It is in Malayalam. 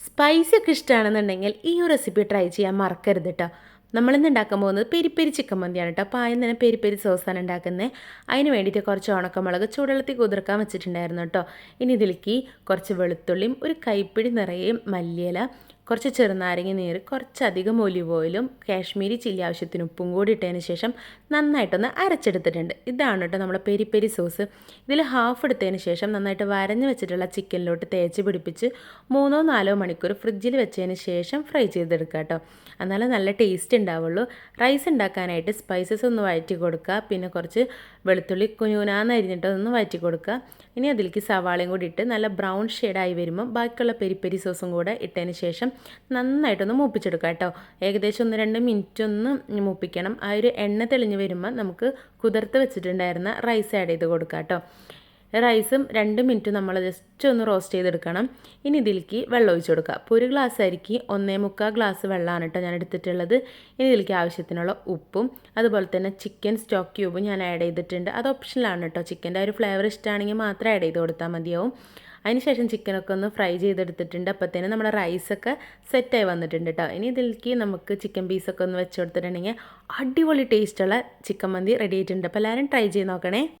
സ്പൈസി ഒക്കെ ഇഷ്ടമാണെന്നുണ്ടെങ്കിൽ ഈ ഒരു റെസിപ്പി ട്രൈ ചെയ്യാൻ മറക്കരുത് കേട്ടോ നമ്മളിന്ന് ഉണ്ടാക്കാൻ പോകുന്നത് പെരി പെരി ചിക്കൻ മന്തിയാണ് കേട്ടോ അപ്പോൾ ആദ്യം തന്നെ പെരിപ്പെരി പെരി സോസാണ് ഉണ്ടാക്കുന്നത്. അതിന് വേണ്ടിയിട്ട് കുറച്ച് ഉണക്കമുളക് ചൂടുവെള്ളത്തിൽ കുതിർക്കാൻ വെച്ചിട്ടുണ്ടായിരുന്നു കേട്ടോ ഇനി ഇതിലേക്ക് കുറച്ച് വെളുത്തുള്ളിയും ഒരു കൈപ്പിടി നിറയെ മല്ലിയില കുറച്ച് ചെറുനാരങ്ങ നീര് കുറച്ചധികം ഒലിവ് ഓയിലും കാശ്മീരി ചില്ലി ആവശ്യത്തിന് ഉപ്പും കൂടി ഇട്ടതിന് ശേഷം നന്നായിട്ടൊന്ന് അരച്ചെടുത്തിട്ടുണ്ട്. ഇതാണ് കേട്ടോ നമ്മുടെ പെരി പെരി സോസ്. ഇതിൽ ഹാഫ് എടുത്തതിന് ശേഷം നന്നായിട്ട് വരഞ്ഞ് വെച്ചിട്ടുള്ള ചിക്കനിലോട്ട് തേച്ച് പിടിപ്പിച്ച് മൂന്നോ നാലോ മണിക്കൂർ ഫ്രിഡ്ജിൽ വെച്ചതിന് ശേഷം ഫ്രൈ ചെയ്തെടുക്കുക കേട്ടോ. എന്നാലേ നല്ല ടേസ്റ്റ് ഉണ്ടാവുള്ളൂ. റൈസ് ഉണ്ടാക്കാനായിട്ട് സ്പൈസസ് ഒന്ന് വഴറ്റി കൊടുക്കുക. പിന്നെ കുറച്ച് വെളുത്തുള്ളി കുഞ്ഞുനാന്ന് അരിഞ്ഞിട്ട് ഒന്ന് വഴറ്റി കൊടുക്കുക. ഇനി അതിലേക്ക് സവാളയും കൂടി ഇട്ട് നല്ല ബ്രൗൺ ഷെയ്ഡായി വരുമ്പോൾ ബാക്കിയുള്ള പെരി പെരി സോസും കൂടെ ഇട്ടതിന് ശേഷം നന്നായിട്ടൊന്ന് മൂപ്പിച്ചെടുക്കുക കേട്ടോ. ഏകദേശം ഒന്ന് രണ്ട് മിനിറ്റ് ഒന്ന് മൂപ്പിക്കണം. ആ ഒരു എണ്ണ തെളിഞ്ഞ് വരുമ്പോൾ നമുക്ക് കുതിർത്ത് വെച്ചിട്ടുണ്ടായിരുന്ന റൈസ് ആഡ് ചെയ്ത് കൊടുക്കുക കേട്ടോ. റൈസും രണ്ട് മിനിറ്റ് നമ്മൾ ജസ്റ്റ് ഒന്ന് റോസ്റ്റ് ചെയ്തെടുക്കണം. ഇനി ഇതിലേക്ക് വെള്ളം ഒഴിച്ച് കൊടുക്കുക. അപ്പോൾ ഒരു ഗ്ലാസ് അരിക്ക് ഒന്നേ മുക്കാൽ ഗ്ലാസ് വെള്ളമാണ് കേട്ടോ ഞാൻ എടുത്തിട്ടുള്ളത്. ഇനി ഇതിലേക്ക് ആവശ്യത്തിനുള്ള ഉപ്പും അതുപോലെ തന്നെ ചിക്കൻ സ്റ്റോക്ക് ക്യൂബും ഞാൻ ആഡ് ചെയ്തിട്ടുണ്ട്. അത് ഓപ്ഷനിലാണ് കേട്ടോ. ചിക്കന്റെ ഒരു ഫ്ലേവർ ഇഷ്ടമാണെങ്കിൽ മാത്രം ആഡ് ചെയ്ത് കൊടുത്താൽ മതിയാവും. അതിനുശേഷം ചിക്കനൊക്കെ ഒന്ന് ഫ്രൈ ചെയ്തെടുത്തിട്ടുണ്ട്. അപ്പോഴത്തേനും നമ്മുടെ റൈസൊക്കെ സെറ്റായി വന്നിട്ടുണ്ട് കേട്ടോ. ഇനി ഇതിലേക്ക് നമുക്ക് ചിക്കൻ പീസൊക്കെ ഒന്ന് വെച്ച് കൊടുത്തിട്ടുണ്ടെങ്കിൽ അടിപൊളി ടേസ്റ്റുള്ള ചിക്കൻ മന്തി റെഡി ആയിട്ടുണ്ട്. അപ്പോൾ എല്ലാവരും ട്രൈ ചെയ്ത് നോക്കണേ.